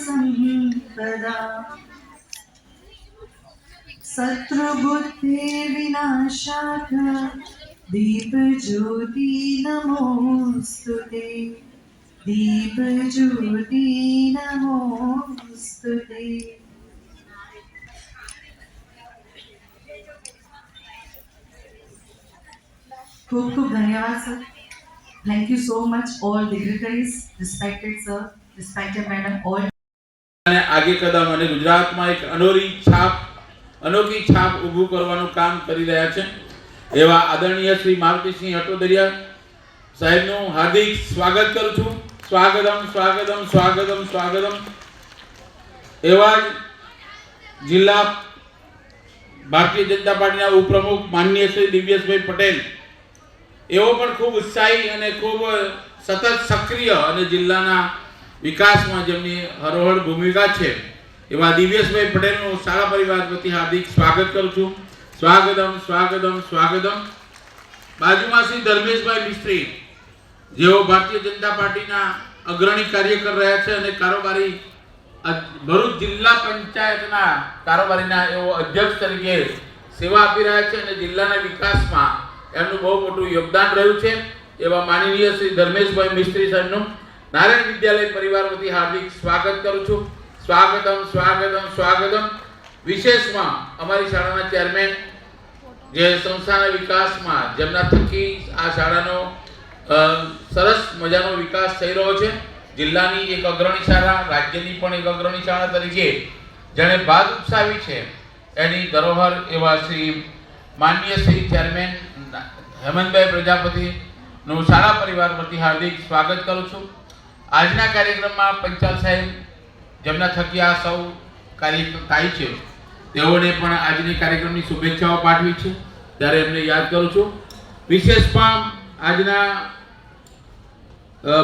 संपदा शत्रुबुद्धिविनाशाख दीपज्योति नमोऽस्तु ते दीपज्योति नमोऽस्तु ते खूब खूब धन्यवाद sir thank you so much all dignitaries respected sir અને આગે કદમ અને ગુજરાતમાં એક અનોરી છાપ, અનોખી છાપ ઊભું કરવાનું કામ કરી રહ્યા છે. એવા આદરણીય શ્રી મારુતિસિંહ અટોદરિયા સાહેબનું હાર્દિક સ્વાગત કરું છું. સ્વાગતમ સ્વાગતમ સ્વાગતમ સ્વાગતમ. એવા જ જિલ્લા ભારતીય જનતા પાર્ટીના ઉપપ્રમુખ માનનીય શ્રી દિવ્યેશભાઈ પટેલ. એવો પણ ખૂબ ઉત્સાહી અને ખૂબ સતત સક્રિય અને જિલ્લાના વિકાસમાં જેમની હરોહર ભૂમિકા છે, એવા દિવ્યેશભાઈ પટેલનું સારા પરિવાર વતી હાર્દિક સ્વાગત કરું છું. સ્વાગતમ સ્વાગતમ સ્વાગતમ. બાજુમાં શ્રી ધર્મેશભાઈ મિસ્ત્રી, જેઓ ભારતીય જનતા પાર્ટીના અગ્રણી કાર્યકર રહ્યા છે અને કારોબારી ભરૂચ જિલ્લા પંચાયતના કારોબારીના એવો અધ્યક્ષ તરીકે સેવા આપી રહ્યા છે અને જિલ્લાના વિકાસમાં એમનું બહુ મોટું યોગદાન રહ્યું છે. એવા માનનીય શ્રી ધર્મેશભાઈ મિસ્ત્રી સાહેબનું નારાયણ વિદ્યાલય પરિવાર વતી હાર્દિક સ્વાગત કરું છું. સ્વાગતમ સ્વાગતમ સ્વાગતમ. વિશેષમાં અમારી શાળાના ચેરમેન જે સંસ્થાના વિકાસમાં જેમના થકી આ શાળાનો સરસ મજાનો વિકાસ થઈ રહ્યો છે. જિલ્લાની એક અગ્રણી શાળા, રાજ્યની પણ એક અગ્રણી શાળા તરીકે જેણે ભાગ ઉપસાવી છે. એની ધરોહર એવા શ્રી માનનીય શ્રી ચેરમેન હેમંતભાઈ પ્રજાપતિનું શાળા પરિવાર વતી હાર્દિક સ્વાગત કરું છું. આજના કાર્યક્રમમાં પંચાલ સાહેબ જેમના થકી આ સૌ કાર્ય થાય છે, તેઓને પણ આજની કાર્યક્રમની શુભેચ્છાઓ પાઠવી છે. ત્યારે એમને યાદ કરું છું. વિશેષ પણ આજના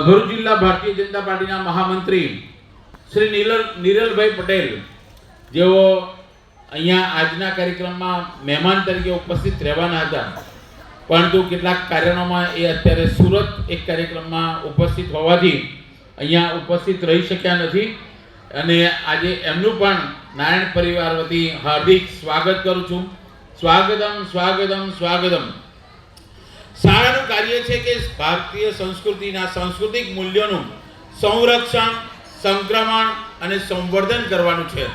ભરૂચ જિલ્લા ભારતીય જનતા પાર્ટીના મહામંત્રી શ્રી નીલર, નિરલભાઈ પટેલ, જેઓ અહીંયા આજના કાર્યક્રમમાં મહેમાન તરીકે ઉપસ્થિત રહેવાના હતા. પરંતુ કેટલાક કારણોમાં એ અત્યારે સુરત એક કાર્યક્રમમાં ઉપસ્થિત હોવાથી અહીંયા ઉપસ્થિત રહી શક્યા નથી. અને આજે એમનું પણ નારાયણ પરિવાર વતી હાર્દિક સ્વાગત કરું છું. સ્વાગતમ સ્વાગતમ સ્વાગતમ. શાળાનું કાર્ય છે કે ભારતીય સંસ્કૃતિના સાંસ્કૃતિક મૂલ્યોનું સંરક્ષણ, સંક્રમણ અને સંવર્ધન કરવાનું છે.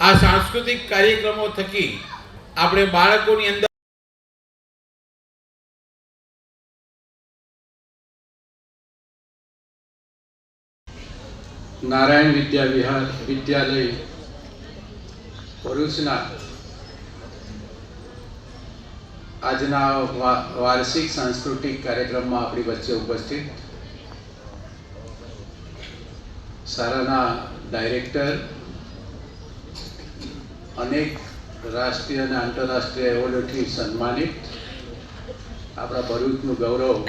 આ સાંસ્કૃતિક કાર્યક્રમો થકી આપણે બાળકોની અંદર નારાયણ વિદ્યા વિહાર વિદ્યાલય, ભરૂચના. આજના વાર્ષિક સાંસ્કૃતિક કાર્યક્રમમાં આપણી વચ્ચે ઉપસ્થિત શાળાના ડાયરેક્ટર, અનેક રાષ્ટ્રીય અને આંતરરાષ્ટ્રીય એવોર્ડોથી સન્માનિત આપણા ભરૂચનું ગૌરવ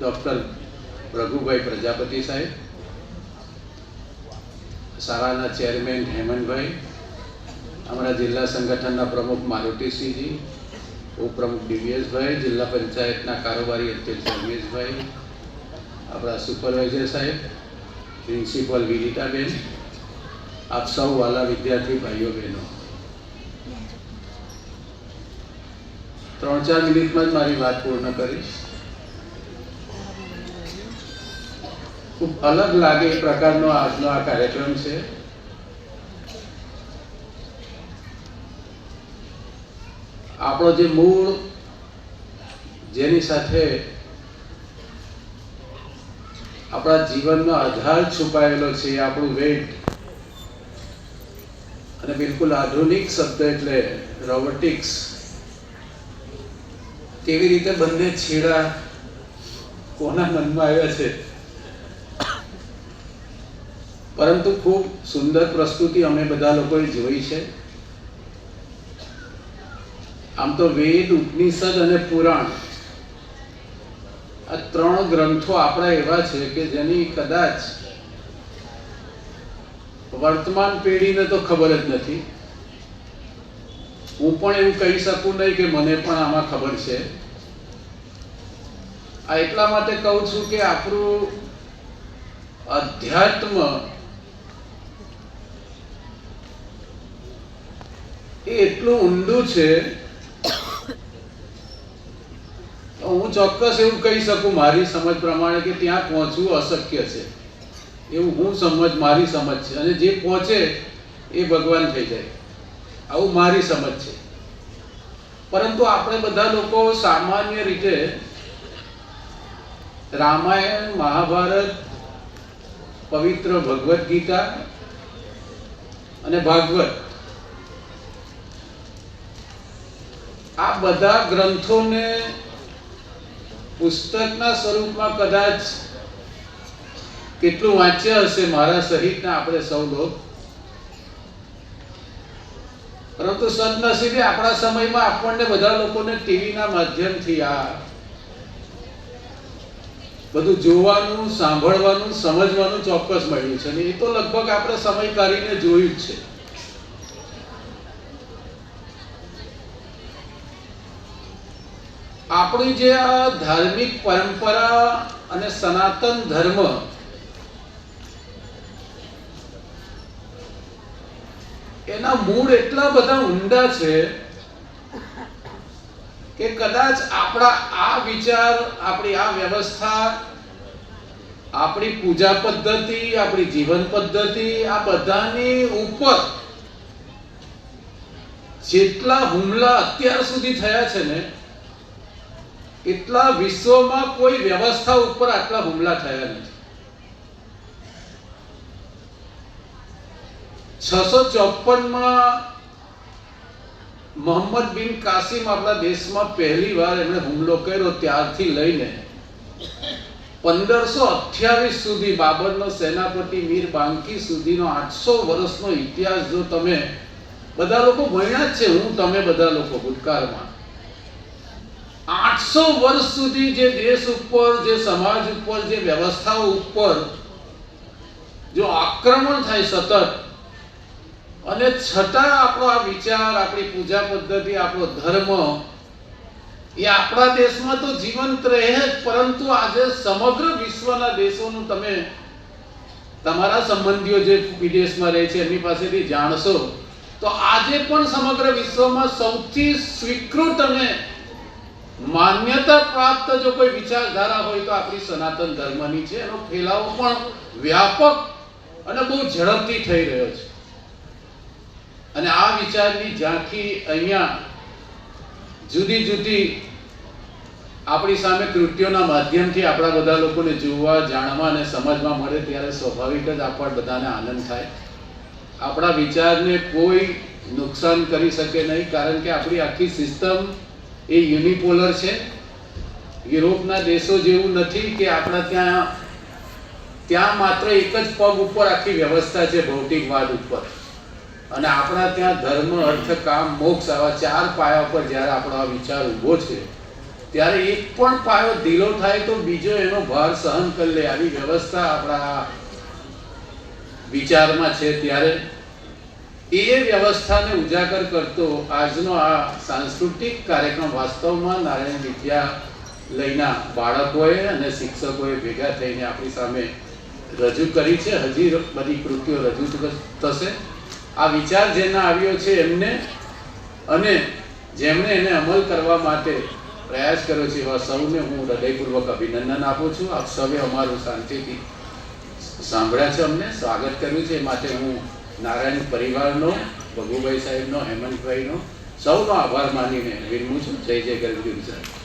ડૉક્ટર પ્રભુભાઈ પ્રજાપતિ સાહેબ. શાળાના ચેરમેન હેમંતભાઈ, અમારા જિલ્લા સંગઠનના પ્રમુખ મારુતિસિંહજી, ઉપપ્રમુખ દિવ્યેશભાઈ, જિલ્લા પંચાયતના કારોબારી અધ્યક્ષ રમેશભાઈ, આપણા સુપરવાઇઝર સાહેબ, પ્રિન્સિપલ વિનિતાબેન, આપ સૌ વાલા વિદ્યાર્થી ભાઈઓ બહેનો. ત્રણ ચાર મિનિટમાં જ મારી વાત પૂર્ણ કરીશ. ખૂબ અલગ લાગે એ પ્રકારનો આજનો આ કાર્યક્રમ છે. આપણો જે મૂળ, જેની સાથે આપણા જીવનનો આધાર છુપાયેલો છે આપણું વેટ અને બિલકુલ આધુનિક શબ્દ એટલે રોબોટિક્સ કેવી રીતે બંને છેડા કોના મનમાં આવ્યા છે? પરંતુ ખૂબ સુંદર પ્રસ્તુતિ અમે બધા લોકોએ જોઈ છે. આમ તો વેદ, ઉપનિષદ અને પુરાણ આ ત્રણ ગ્રંથો આપણા એવા છે કે જેની કદાચ વર્તમાન પેઢીને તો ખબર જ નથી. હું પણ એવું કહી શકું નહીં કે મને પણ આમાં ખબર છે. આ એટલા માટે કહું છું કે આપણું અધ્યાત્મ એ એટલું ઊંડું છે હું ચોક્કસ એવું કહી શકું મારી સમજ પ્રમાણે કે ત્યાં પહોંચવું અશક્ય છે. એવું હું સમજ, મારી સમજ છે. અને જે પહોંચે એ ભગવાન થઈ જાય. આવું મારી સમજ છે. પરંતુ આપણે બધા લોકો સામાન્ય રીતે રામાયણ, મહાભારત, પવિત્ર ભગવદ્ ગીતા અને ભાગવત આ બધા ગ્રંથોને પુસ્તકના સ્વરૂપમાં કદાચ કેટલું વાંચ્યા હશે મારા સહિતના આપણે સૌ લોક. પરંતુ સદનસીબે આપણા સમયમાં આપણને બધા લોકોને ટીવીના માધ્યમથી આ બધું જોવાનું, સાંભળવાનું, સમજવાનું ચોક્કસ મળ્યું છે. અને એ તો લગભગ આપણે સમય કાઢીને જોયું જ છે. આપણી જે આ ધાર્મિક પરંપરા અને સનાતન ધર્મ એના મૂળ એટલા બધા ઊંડા છે કે કદાચ આપણા આ વિચાર, આપણી આ વ્યવસ્થા, આપણી પૂજા પદ્ધતિ, આપણી જીવન પદ્ધતિ, આ બધાની ઉપર જેટલા હુમલા અત્યાર સુધી થયા છે ને એટલા વિશ્વમાં કોઈ વ્યવસ્થા ઉપર આટલા હુમલા થયા નથી. છસો ચોપનમાં મોહમ્મદ બિન કાસિમ આપણા દેશમાં પહેલી વાર એમણે હુમલો કર્યો ત્યારથી લઈને પંદરસો અઠ્યાવીસ સુધી બાબરનો સેનાપતિ મીર બાંકી સુધીનો આઠસો વર્ષનો ઇતિહાસ જો તમે બધા લોકો ભણ્યા જ છે, હું તમે બધા લોકો ભૂતકાળમાં. આઠસો વર્ષ સુધી જે દેશ ઉપર, જે સમાજ ઉપર, જે વ્યવસ્થાઓ ઉપર જો આક્રમણ થાય સતત, અને છતાં આપણો આ વિચાર, આપણી પૂજા પદ્ધતિ, આપણો ધર્મ એ આપણા દેશમાં તો જીવંત રહે જ, પરંતુ આજે સમગ્ર વિશ્વના દેશોનું તમે, તમારા સંબંધીઓ જે વિદેશમાં રહે છે, એમની પાસેથી જાણશો, તો આજે પણ સમગ્ર વિશ્વમાં સૌથી સ્વીકૃત અને માન્યતા પ્રાપ્ત જો કોઈ વિચારધારા હોય તો આપણી સનાતન ધર્મની છે, એનો ફેલાવો પણ વ્યાપક અને બહુ ઝડપથી થઈ રહ્યો છે. અને આ વિચારની ઝાંખી અહીંયા જુદી જુદી આપણી સામે કૃત્યોના માધ્યમથી આપણા બધા લોકોને જોવા, જાણવા અને સમજવા મળે ત્યારે સ્વાભાવિક જ આપણા બધાને આનંદ થાય. આપણા વિચારને કોઈ નુકસાન કરી શકે નહીં, કારણ કે આપણી આખી સિસ્ટમ એ યુનિપોલર છે. યુરોપના દેશો જેવું નથી કે આપણા ત્યાં ત્યાં માત્ર એક જ પગ ઉપર આખી વ્યવસ્થા છે ભૌતિકવાદ ઉપર. અને આપણા ત્યાં ધર્મ, અર્થ, કામ, મોક્ષ આવા ચાર પાયા પર જ્યારે આપણો આ વિચાર ઊભો છે, ત્યારે એક પણ પાયો ઢીલો થાય તો બીજો એનો ભાર સહન કરી લે. આવી વ્યવસ્થા આપણા વિચારમાં છે ત્યારે. એ વ્યવસ્થાને ઉજાગર કરતો આજનો આ સાંસ્કૃતિક કાર્યક્રમ વાસ્તવમાં નારાયણ વિદ્યા લઈના બાળકોએ અને શિક્ષકોએ ભેગા થઈને આપણી સામે રજૂ કરી છે. હજી બધી કૃતિઓ રજૂ થશે. આ વિચાર જેના આવ્યો છે એમને અને જેમણે એને અમલ કરવા માટે પ્રયાસ કર્યો છે એવા સૌને હું હૃદયપૂર્વક અભિનંદન આપું છું. આપ સૌએ અમારું શાંતિથી સાંભળ્યા છે અમને. સ્વાગત કર્યું છે. એ માટે હું નારાયણ પરિવારનો ભગુભાઈ સાહેબનો હેમંતભાઈનો સૌનો આભાર માનીને વિરમું છું. જય જય ગરવી ગુજરાત